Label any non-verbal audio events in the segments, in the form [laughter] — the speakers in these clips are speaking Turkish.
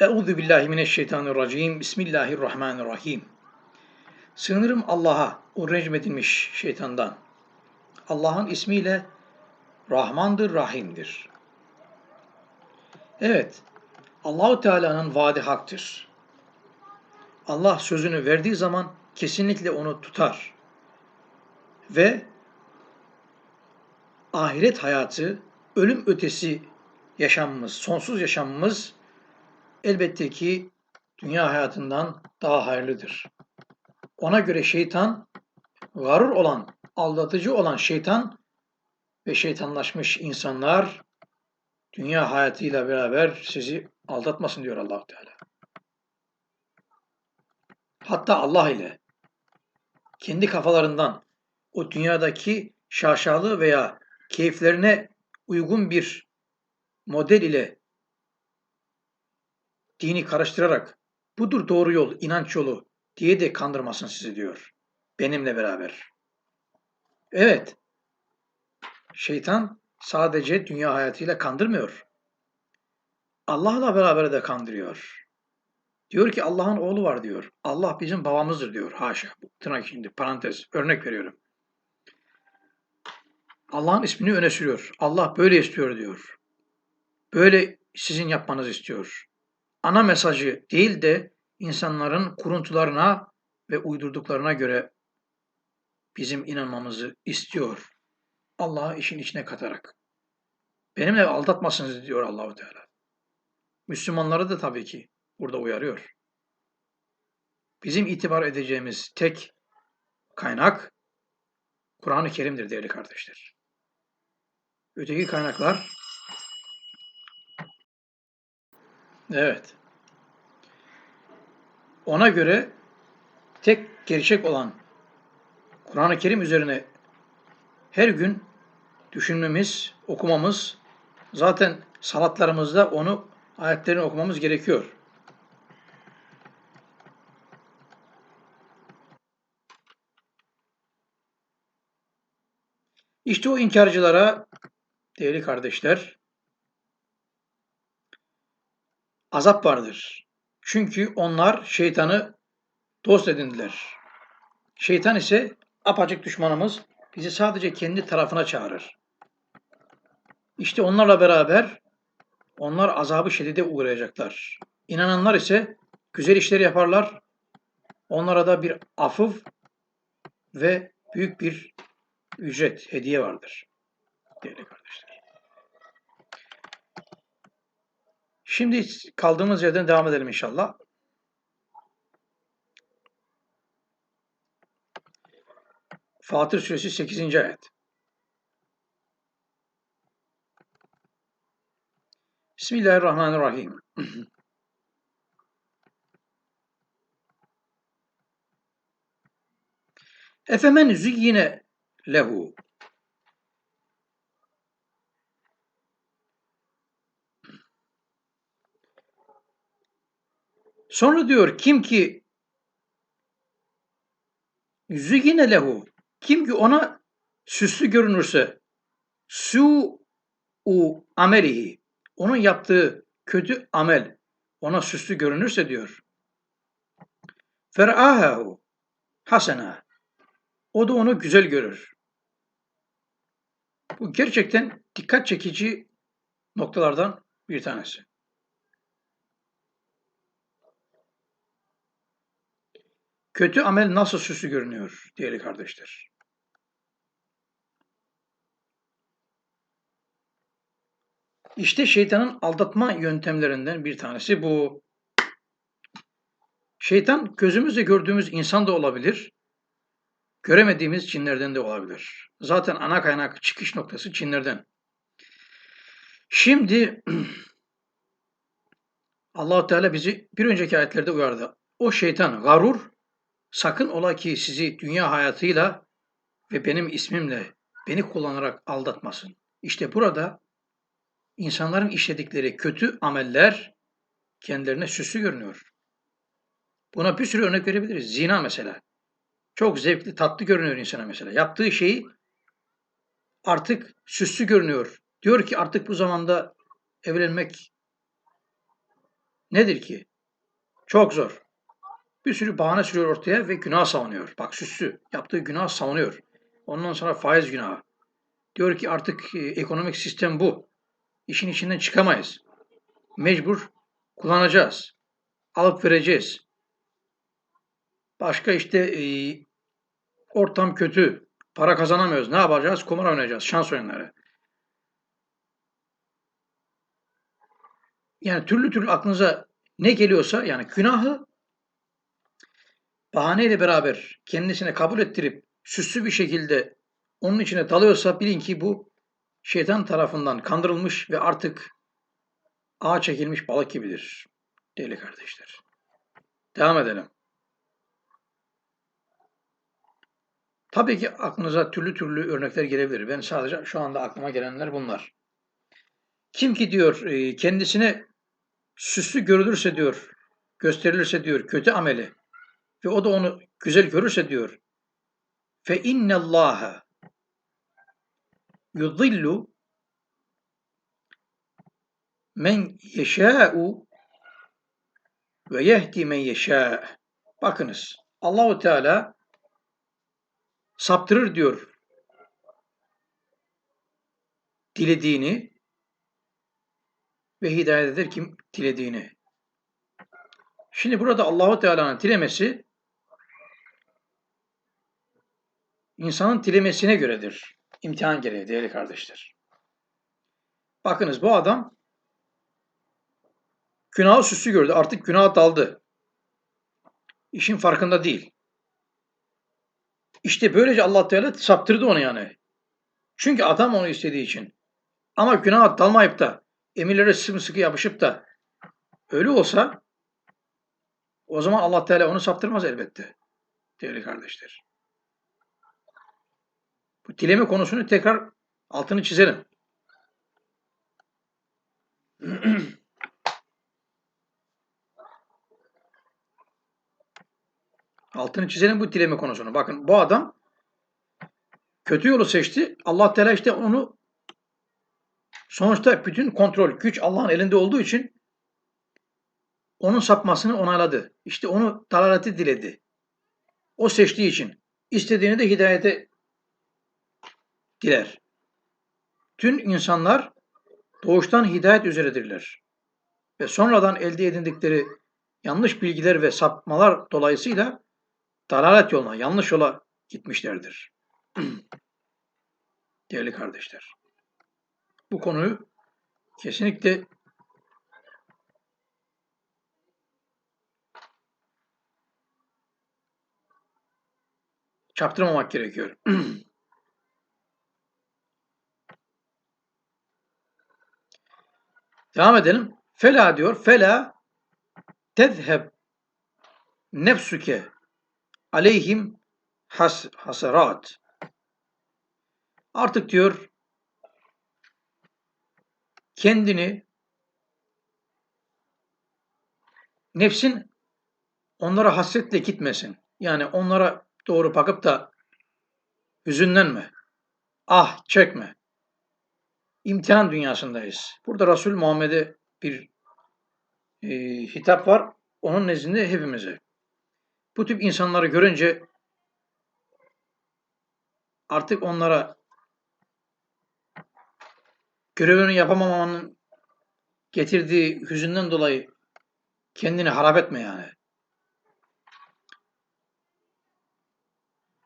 Euzu billahi mineşşeytanirracim. Bismillahirrahmanirrahim. Sığınırım Allah'a, o rejim edilmiş şeytandan. Allah'ın ismiyle Rahmandır, Rahim'dir. Evet, Allahu Teala'nın vaadi haktır. Allah sözünü verdiği zaman kesinlikle onu tutar. Ve ahiret hayatı, ölüm ötesi yaşamımız, sonsuz yaşamımız elbette ki dünya hayatından daha hayırlıdır. Ona göre şeytan, garur olan, aldatıcı olan şeytan ve şeytanlaşmış insanlar dünya hayatıyla beraber sizi aldatmasın diyor allah Teala. Hatta Allah ile kendi kafalarından o dünyadaki şaşalı veya keyiflerine uygun bir model ile dini karıştırarak budur doğru yol, inanç yolu diye de kandırmasın sizi diyor. Benimle beraber. Evet. Şeytan sadece dünya hayatıyla kandırmıyor. Allah'la beraber de kandırıyor. Diyor ki Allah'ın oğlu var diyor. Allah bizim babamızdır diyor. Haşa. Tırnak içinde parantez. Örnek veriyorum. Allah'ın ismini öne sürüyor. Allah böyle istiyor diyor. Böyle sizin yapmanızı istiyor. Ana mesajı değil de insanların kuruntularına ve uydurduklarına göre bizim inanmamızı istiyor. Allah'ı işin içine katarak. Benimle aldatmasınız diyor Allahu Teala. Müslümanları da tabii ki burada uyarıyor. Bizim itibar edeceğimiz tek kaynak Kur'an-ı Kerim'dir değerli kardeşler. Öteki kaynaklar Evet. Ona göre tek gerçek olan Kur'an-ı Kerim üzerine her gün düşünmemiz, okumamız, zaten salatlarımızda onu ayetlerini okumamız gerekiyor. İşte o inkarcılara değerli kardeşler azap vardır. Çünkü onlar şeytanı dost edindiler. Şeytan ise apaçık düşmanımız bizi sadece kendi tarafına çağırır. İşte onlarla beraber onlar azabı şedide uğrayacaklar. İnananlar ise güzel işler yaparlar. Onlara da bir afıf ve büyük bir ücret, hediye vardır. Değerli kardeşler. Şimdi kaldığımız yerden devam edelim inşallah. Fatır Suresi 8. ayet. Bismillahirrahmanirrahim. [clears throat] Efemen züyyine lehu. Sonra diyor kim ki züyyine lehu kim ki ona süslü görünürse su u amelihi onun yaptığı kötü amel ona süslü görünürse diyor. Fer'ahahu hasena o da onu güzel görür. Bu gerçekten dikkat çekici noktalardan bir tanesi. Kötü amel nasıl süslü görünüyor değerli kardeşler? İşte şeytanın aldatma yöntemlerinden bir tanesi bu. Şeytan gözümüzle gördüğümüz insan da olabilir, göremediğimiz cinlerden de olabilir. Zaten ana kaynak çıkış noktası cinlerden. Şimdi [clears throat] allah Teala bizi bir önceki ayetlerde uyardı. O şeytan garur, sakın ola ki sizi dünya hayatıyla ve benim ismimle beni kullanarak aldatmasın. İşte burada insanların işledikleri kötü ameller kendilerine süslü görünüyor. Buna bir sürü örnek verebiliriz. Zina mesela. Çok zevkli, tatlı görünüyor insana mesela. Yaptığı şeyi artık süslü görünüyor. Diyor ki artık bu zamanda evlenmek Nedir ki? Çok zor. Bir sürü bahane sürüyor ortaya ve günah savunuyor. Bak süslü. Yaptığı günah savunuyor. Ondan sonra faiz günahı. Diyor ki artık e, ekonomik sistem bu. İşin içinden çıkamayız. Mecbur kullanacağız. Alıp vereceğiz. Başka işte e, ortam kötü. Para kazanamıyoruz. Ne yapacağız? Kumar oynayacağız. Şans oyunları. Yani türlü türlü aklınıza ne geliyorsa yani günahı bahaneyle beraber kendisine kabul ettirip süslü bir şekilde onun içine dalıyorsa bilin ki bu şeytan tarafından kandırılmış ve artık ağa çekilmiş balık gibidir. Değerli kardeşler. Devam edelim. Tabii ki aklınıza türlü türlü örnekler gelebilir. Ben sadece şu anda aklıma gelenler bunlar. Kim ki diyor e, kendisine süslü görülürse diyor, gösterilirse diyor kötü ameli ve o da onu güzel görürse diyor fe innallaha yudillu men yeşâ'u ve yehdi men yeşâ. Bakınız Allahu Teala saptırır diyor dilediğini ve hidayet eder kim dilediğini. Şimdi burada Allahu Teala'nın dilemesi insanın dilemesine göredir. İmtihan gereği değerli kardeşler. Bakınız bu adam günahı süslü gördü. Artık günaha daldı. İşin farkında değil. İşte böylece Allah Teala saptırdı onu yani. Çünkü adam onu istediği için. Ama günaha dalmayıp da emirlere sımsıkı yapışıp da öyle olsa o zaman Allah Teala onu saptırmaz elbette. Değerli kardeşler. Bu dileme konusunu tekrar altını çizelim. [clears throat] altını çizelim bu dileme konusunu. Bakın bu adam kötü yolu seçti. Allah Teala işte onu Sonuçta bütün kontrol, güç Allah'ın elinde olduğu için onun sapmasını onayladı. İşte onu dalaleti diledi. O seçtiği için. istediğini de hidayete diler. Tüm insanlar doğuştan hidayet üzeredirler. Ve sonradan elde edindikleri yanlış bilgiler ve sapmalar dolayısıyla dalalet yoluna, yanlış yola gitmişlerdir. [clears throat] Değerli kardeşler bu konuyu kesinlikle çaktırmamak gerekiyor. [clears throat] Devam edelim. Fela diyor. Fela tezheb nefsuke aleyhim has, hasarat. Artık diyor kendini nefsin onlara hasretle gitmesin. Yani onlara doğru bakıp da hüzünlenme. Ah çekme. İmtihan dünyasındayız. Burada Resul Muhammed'e bir e, hitap var. Onun nezdinde hepimize. Bu tip insanları görünce artık onlara görevini yapamamanın getirdiği hüzünden dolayı kendini harap etme yani.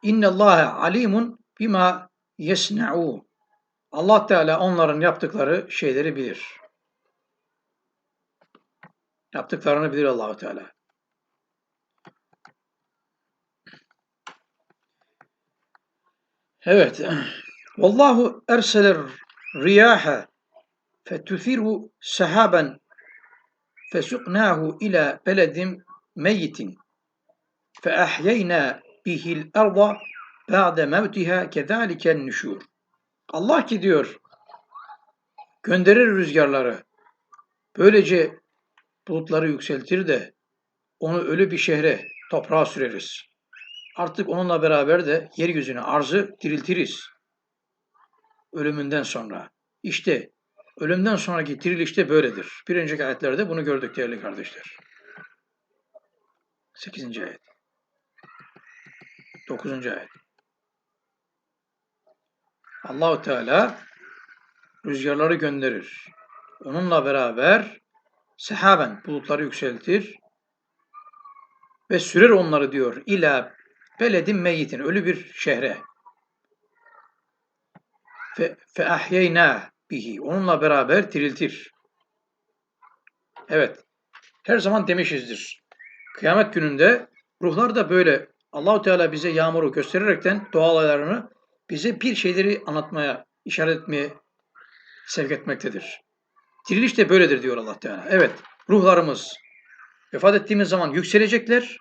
İnne Allahe alimun bima yesna'u. Allah Teala onların yaptıkları şeyleri bilir. Yaptıklarını bilir Allahu Teala. Evet. Vallahu erseler riyaha fetuthiru sahaben fesuknahu ila beledin meyitin feahyeyna bihil arda ba'de mevtiha kezaliken nüşur. Allah ki diyor gönderir rüzgarları. Böylece bulutları yükseltir de onu ölü bir şehre, toprağa süreriz. Artık onunla beraber de yeryüzüne arzı diriltiriz ölümünden sonra. İşte Ölümden sonraki diriliş de böyledir. Bir önceki ayetlerde bunu gördük değerli kardeşler. 8. ayet. 9. ayet. Allahu Teala rüzgarları gönderir. Onunla beraber sehaben bulutları yükseltir ve sürer onları diyor ila beledin meyyitin ölü bir şehre. Fe, fe ahyeyna bihi onunla beraber diriltir. Evet. Her zaman demişizdir. Kıyamet gününde ruhlar da böyle Allahu Teala bize yağmuru göstererekten doğa olaylarını bize bir şeyleri anlatmaya, işaret etmeye sevk etmektedir. Diriliş de böyledir diyor Allah Teala. Evet, ruhlarımız vefat ettiğimiz zaman yükselecekler.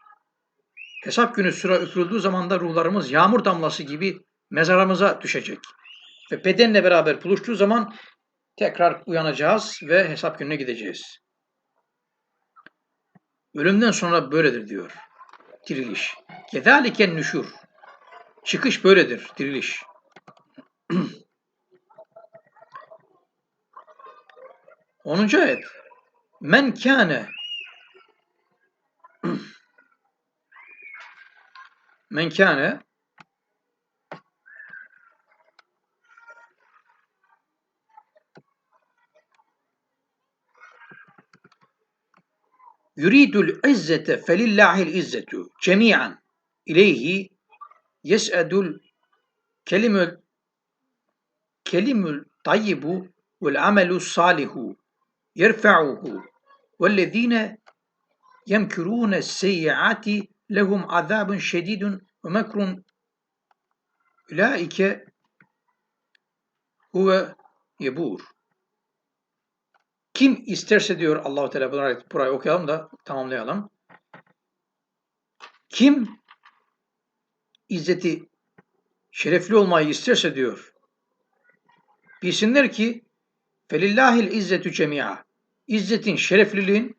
Hesap günü sıra üfürüldüğü zaman da ruhlarımız yağmur damlası gibi mezarımıza düşecek. Ve bedenle beraber buluştuğu zaman tekrar uyanacağız ve hesap gününe gideceğiz. Ölümden sonra böyledir diyor. Diriliş. Kedaliken nüşur. Çıkış böyledir, diriliş. Onuncu ayet. Men kâne Men kâne yuridul izzete felillahil izzetu cemi'an ileyhi yes'edul kelimül kelimül tayyibu vel amelu salihu yerfa'uhu vellezine yemkürûne seyyiati lehum azabun şedidun ve mekrun ulaike huve yebur. Kim isterse diyor Allahu Teala burayı okuyalım da tamamlayalım. Kim izzeti şerefli olmayı isterse diyor. Bilsinler ki felillahil izzetü cemi'a. İzzetin, şerefliliğin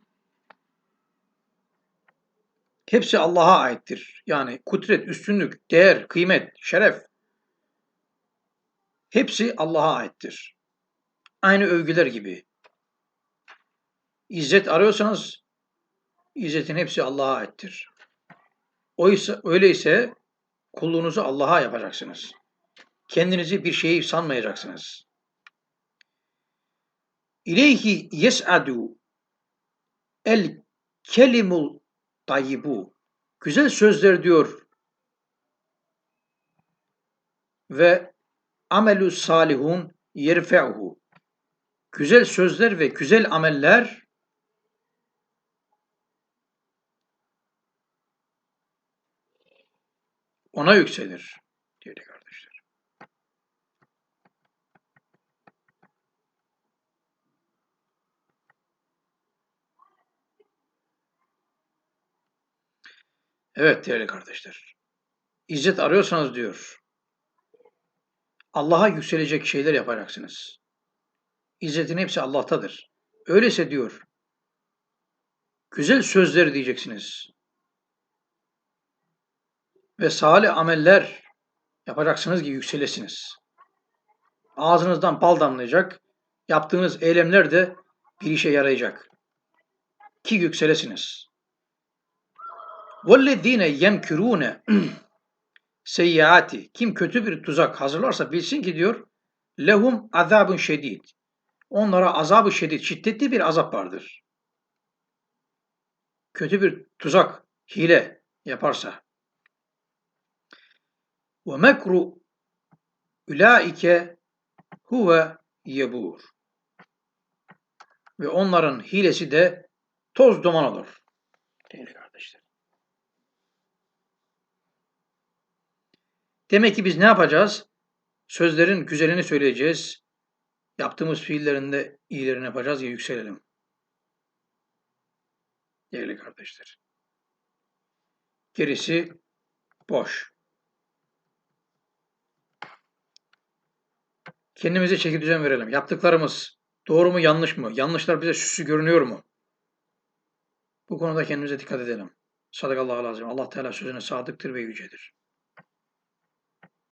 hepsi Allah'a aittir. Yani kudret, üstünlük, değer, kıymet, şeref hepsi Allah'a aittir. Aynı övgüler gibi. İzzet arıyorsanız izzetin hepsi Allah'a aittir. Oysa öyleyse kulluğunuzu Allah'a yapacaksınız. Kendinizi bir şeyi sanmayacaksınız. İleyhi yes'adu el kelimul tayyibu. Güzel sözler diyor ve amelü salihun yerfe'uhu. Güzel sözler ve güzel ameller ona yükselir diyor kardeşler. Evet değerli kardeşler. İzzet arıyorsanız diyor. Allah'a yükselecek şeyler yapacaksınız. İzzetin hepsi Allah'tadır. Öyleyse diyor. Güzel sözler diyeceksiniz ve salih ameller yapacaksınız ki yükselesiniz. Ağzınızdan bal damlayacak, yaptığınız eylemler de bir işe yarayacak. Ki yükselesiniz. وَالَّذ۪ينَ يَمْكِرُونَ [clears throat] seyyiati kim kötü bir tuzak hazırlarsa bilsin ki diyor lehum azabun şedid. Onlara azabı şedid, şiddetli bir azap vardır. Kötü bir tuzak, hile yaparsa. ve mekru ulaike huve yebur. Ve onların hilesi de toz duman olur. Değerli kardeşler. Demek ki biz ne yapacağız? Sözlerin güzelini söyleyeceğiz. Yaptığımız fiillerinde iyilerini yapacağız ya yükselelim. Değerli kardeşler. Gerisi boş. Kendimize çeki düzen verelim. Yaptıklarımız doğru mu yanlış mı? Yanlışlar bize süslü görünüyor mu? Bu konuda kendimize dikkat edelim. Sadakallahu lazım. Allah Teala sözüne sadıktır ve yücedir.